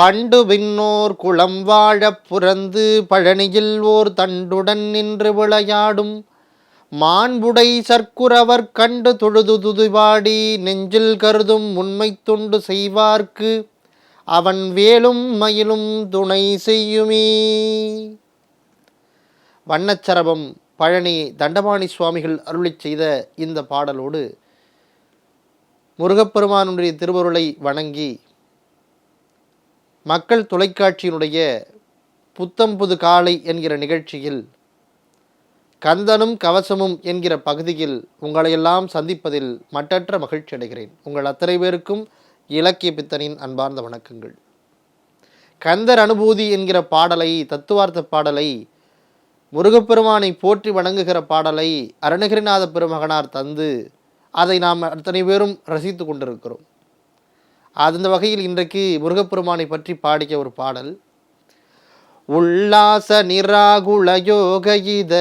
பண்டு விண்ணோர் குளம் வாழப் புறந்து பழனியில் ஓர் தண்டுடன் நின்று விளையாடும். மாண்புடை சர்க்குரவர் கண்டு தொழுது துதுவாடி நெஞ்சில் கருதும் உண்மை துண்டு செய்வார்க்கு. அவன் வேலும் மயிலும் துணை செய்யுமே. வண்ணச்சரபம் பழனி தண்டபாணி சுவாமிகள் அருளி செய்த இந்த பாடலோடு முருகப்பெருமானுடைய திருவருளை வணங்கி மக்கள் தொலைக்காட்சியினுடைய புத்தம் புது காலை என்கிற நிகழ்ச்சியில் கந்தனும் கவசமும் என்கிற பகுதியில் உங்களையெல்லாம் சந்திப்பதில் மட்டற்ற மகிழ்ச்சி அடைகிறேன். உங்கள் அத்தனை பேருக்கும் இலக்கிய பித்தனின் அன்பார்ந்த வணக்கங்கள். கந்தர் அனுபூதி என்கிற பாடலை தத்துவார்த்த பாடலை முருகப்பெருமானை போற்றி வணங்குகிற பாடலை அருணகிரிநாத பெருமகனார் தந்து அதை நாம் அத்தனை பேரும் ரசித்து கொண்டிருக்கிறோம். அந்த வகையில் இன்றைக்கு முருகப்பெருமானை பற்றி பாடிய ஒரு பாடல். உல்லாச நிராகுல யோகயித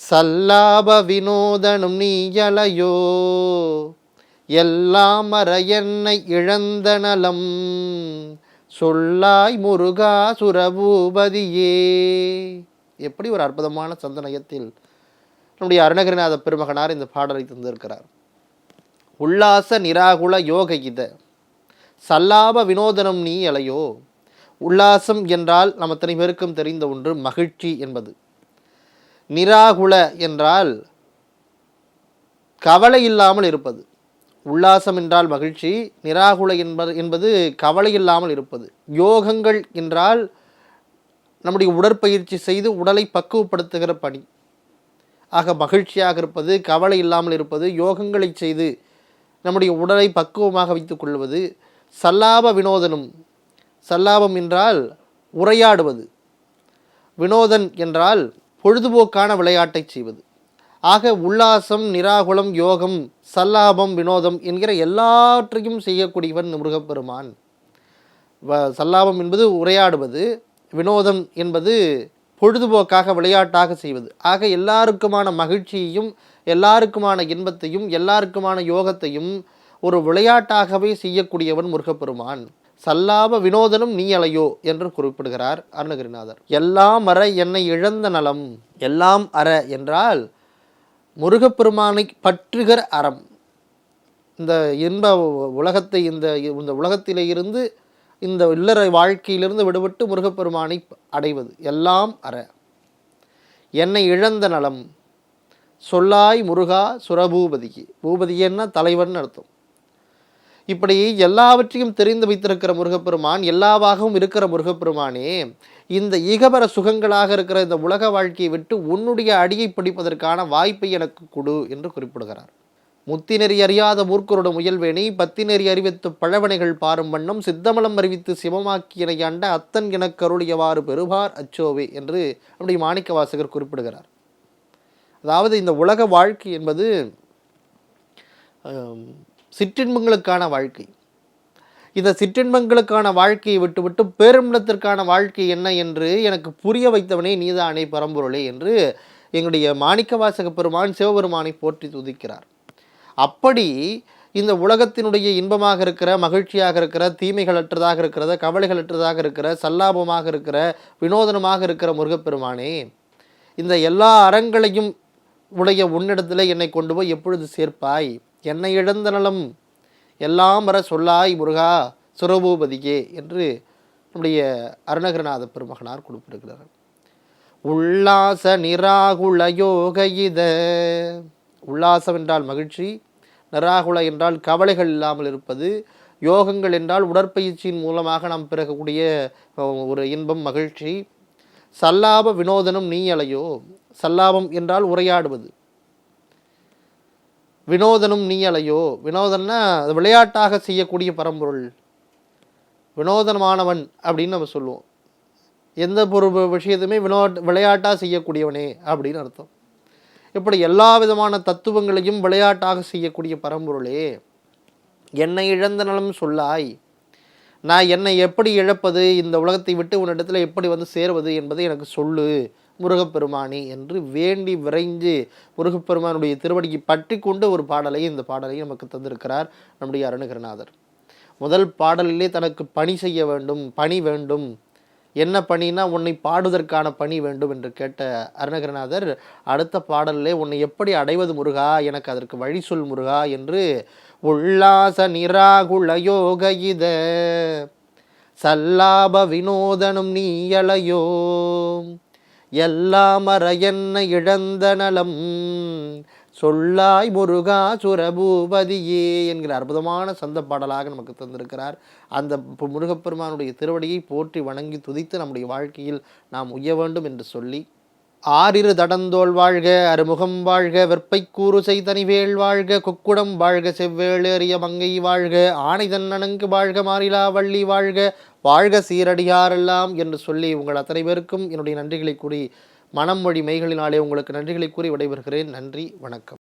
சல்லாப வினோதனும் நீயலையோ எல்லாம் மற என்னை இழந்த நலம் சொல்லாய் முருகா சுரபூபதியே. எப்படி ஒரு அற்புதமான சந்தனயத்தில் நம்முடைய அருணகிரிநாத பெருமகனார் இந்த பாடலை தந்திருக்கிறார். உல்லாச நிராகுல யோக இத. சல்லாப வினோதனம் நீ அலையோ? உல்லாசம் என்றால் நம்ம அத்தனை பேருக்கும் தெரிந்த ஒன்று மகிழ்ச்சி என்பது. நிராகுல என்றால் கவலை இல்லாமல் இருப்பது. உல்லாசம் என்றால் மகிழ்ச்சி நிராகுல என்பது என்பது கவலை இல்லாமல் இருப்பது. யோகங்கள் என்றால் நம்முடைய உடற்பயிற்சி செய்து உடலை பக்குவப்படுத்துகிற பணி. ஆக மகிழ்ச்சியாக இருப்பது கவலை இல்லாமல் இருப்பது யோகங்களை செய்து நம்முடைய உடலை பக்குவமாக வைத்துக் கொள்வது சல்லாப வினோதனும் சல்லாபம் என்றால் உரையாடுவது. வினோதன் என்றால் பொழுதுபோக்கான விளையாட்டை செய்வது. ஆக உல்லாசம் நிராகுலம் யோகம் சல்லாபம் வினோதம் என்கிற எல்லாற்றையும் செய்யக்கூடியவன் முருகப்பெருமான். வ- சல்லாபம் என்பது உரையாடுவது வினோதம் என்பது பொழுதுபோக்காக விளையாட்டாக செய்வது. ஆக எல்லாருக்குமான மகிழ்ச்சியையும் எல்லாருக்குமான இன்பத்தையும் எல்லாருக்குமான யோகத்தையும் ஒரு விளையாட்டாகவே செய்யக்கூடியவன் முருகப்பெருமான். சல்லாப வினோதனும் நீ அலையோ என்று குறிப்பிடுகிறார் அருணகிரிநாதர். எல்லாம் அற என்னை இழந்த நலம் எல்லாம் அற என்றால் முருகப்பெருமானை பற்றுகிற அறம். இந்த இன்ப உலகத்தை இந்த இந்த உலகத்திலே இருந்து இந்த இல்லற வாழ்க்கையிலிருந்து விடுபட்டு முருகப்பெருமானை அடைவது எல்லாம் அற. என்னை இழந்த நலம் சொல்லாய் முருகா சுரபூபதிக்கு பூபதியன்னா தலைவன் அர்த்தம். இப்படி எல்லாவற்றையும் தெரிந்து வைத்திருக்கிற முருகப்பெருமான் எல்லாவாகவும் இருக்கிற முருகப்பெருமானே இந்த ஈகபர சுகங்களாக இருக்கிற இந்த உலக வாழ்க்கையை விட்டு உன்னுடைய அடியை பிடிப்பதற்கான வாய்ப்பை எனக்கு கொடு என்று குறிப்பிடுகிறார். முத்திநெறி அறியாத மூர்க்கரோட முயல்வேணி பத்திநெறி அறிவித்து பழவனைகள் பாரும் வண்ணம் சித்தமலம் அறிவித்து சிவமாக்கியனையாண்ட அத்தன் எனக்கருளியவாறு பெறுவார் அச்சோவே என்று நம்முடைய மாணிக்க வாசகர் குறிப்பிடுகிறார். அதாவது இந்த உலக வாழ்க்கை என்பது சிற்றின்பங்களுக்கான வாழ்க்கை. இந்த சிற்றின்பங்களுக்கான வாழ்க்கையை விட்டுவிட்டு பேரின்பத்திற்கான வாழ்க்கை என்ன என்று எனக்கு புரிய வைத்தவனே நீதானே பரம்பொருளே என்று எங்களுடைய மாணிக்கவாசக பெருமான் சிவபெருமானை போற்றி துதிக்கிறார். அப்படி இந்த உலகத்தினுடைய இன்பமாக இருக்கிற மகிழ்ச்சியாக இருக்கிற தீமைகள் அற்றதாக இருக்கிறத கவலைகள் அற்றதாக இருக்கிற சல்லாபமாக இருக்கிற வினோதனமாக இருக்கிற முருகப்பெருமானே இந்த எல்லா அறங்களையும் உடைய உன்னிடத்தில் என்னை கொண்டு போய் எப்பொழுது சேர்ப்பாய்? என்னை இழந்த நலம் எல்லாம் வர சொல்லாய் முருகா சுரபூபதியே என்று நம்முடைய அருணகிரநாத பெருமகனார் கொடுப்பிருக்கிறார் உல்லாச நிராகுல யோக இத. உல்லாசம் என்றால் மகிழ்ச்சி நிராகுல என்றால் கவலைகள் இல்லாமல் இருப்பது யோகங்கள் என்றால் உடற்பயிற்சியின் மூலமாக நாம் பிறக்கக்கூடிய ஒரு இன்பம் மகிழ்ச்சி. சல்லாப வினோதனம் நீ அலையோ? சல்லாபம் என்றால் உரையாடுவது. வினோதனும் நீ அலையோ? வினோதன்னா விளையாட்டாக செய்யக்கூடிய பரம்பொருள். வினோதனமானவன் அப்படின்னு நம்ம சொல்லுவோம். எந்த ஒரு விஷயத்தையுமே வினோட் விளையாட்டாக செய்யக்கூடியவனே அப்படின்னு அர்த்தம். இப்படி எல்லா விதமான தத்துவங்களையும் விளையாட்டாக செய்யக்கூடிய பரம்பொருளே. என்னை இழந்த நலம் சொல்லாய் நான் என்னை எப்படி இழப்பது? இந்த உலகத்தை விட்டு உன்னிடத்தில் எப்படி வந்து சேருவது என்பதை எனக்கு சொல்லு முருகப்பெருமானி என்று வேண்டி விரைஞ்சு முருகப்பெருமானுடைய திருவடிக்கு பற்றி கொண்டு ஒரு பாடலை இந்த பாடலை நமக்கு தந்திருக்கிறார் நம்முடைய அருணகிரநாதர். முதல் பாடலிலே தனக்கு பணி செய்ய வேண்டும் பணி வேண்டும். என்ன பணினா உன்னை பாடுவதற்கான பணி வேண்டும் என்று கேட்ட அருணகிரநாதர் அடுத்த பாடலிலே உன்னை எப்படி அடைவது முருகா? எனக்கு அதற்கு வழி சொல் முருகா என்று உல்லாச நிராகுல யோக இத. சல்லாப வினோதனும் நீயலையோ. எல்லாமற என்ன இழந்த நலம். சொல்லாய் முருகா சுரபூபதியே என்கிற அற்புதமான சந்த பாடலாக நமக்கு தந்திருக்கிறார். அந்த முருகப்பெருமானுடைய திருவடியை போற்றி வணங்கி துதித்து நம்முடைய வாழ்க்கையில் நாம் உய்ய வேண்டும் என்று சொல்லி ஆறிரு தடந்தோள் வாழ்க அருமுகம் வாழ்க வெற்பை கூறு செய்தனிவேள் வாழ்க கொக்குடம் வாழ்க செவ்வேளேறிய மங்கை வாழ்க ஆணைதன் நனங்கு வாழ்க மாறிலா வள்ளி வாழ்க வாழ்க சீரடியாரெல்லாம் என்று சொல்லி உங்கள் அத்தனை பேருக்கும் என்னுடைய நன்றிகளை கூறி மனம் மொழி மெய்களினாலே உங்களுக்கு நன்றிகளை கூறி விடைபெறுகிறேன். நன்றி வணக்கம்.